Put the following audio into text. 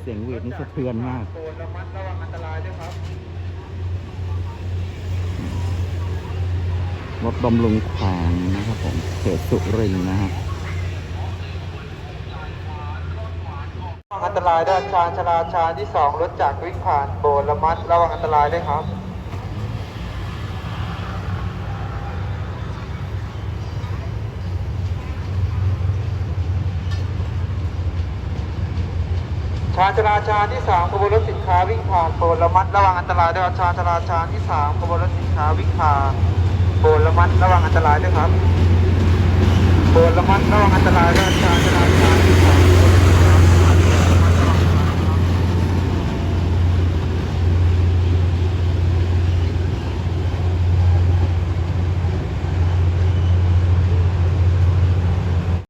เสียงหวีดนี่สะเทือนมากโปรดระมัดระวังอันตรายด้วยครับรถบำรุงแขวงนะครับผมเขตสุรินทร์นะฮะอันตรายด้านชานชราชานที่สองรถจากวิ่งผ่านโปรดระมัดระวังอันตรายด้วยครับ ชานชราชาที่สามขบวนรถสินค้าวิ่งผ่านโปรดระมัดระวังอันตรายด้วยครับชานชราชาที่สามขบวนรถสินค้าวิ่งผ่านโปรดระมัดระวังอันตรายด้วยครับ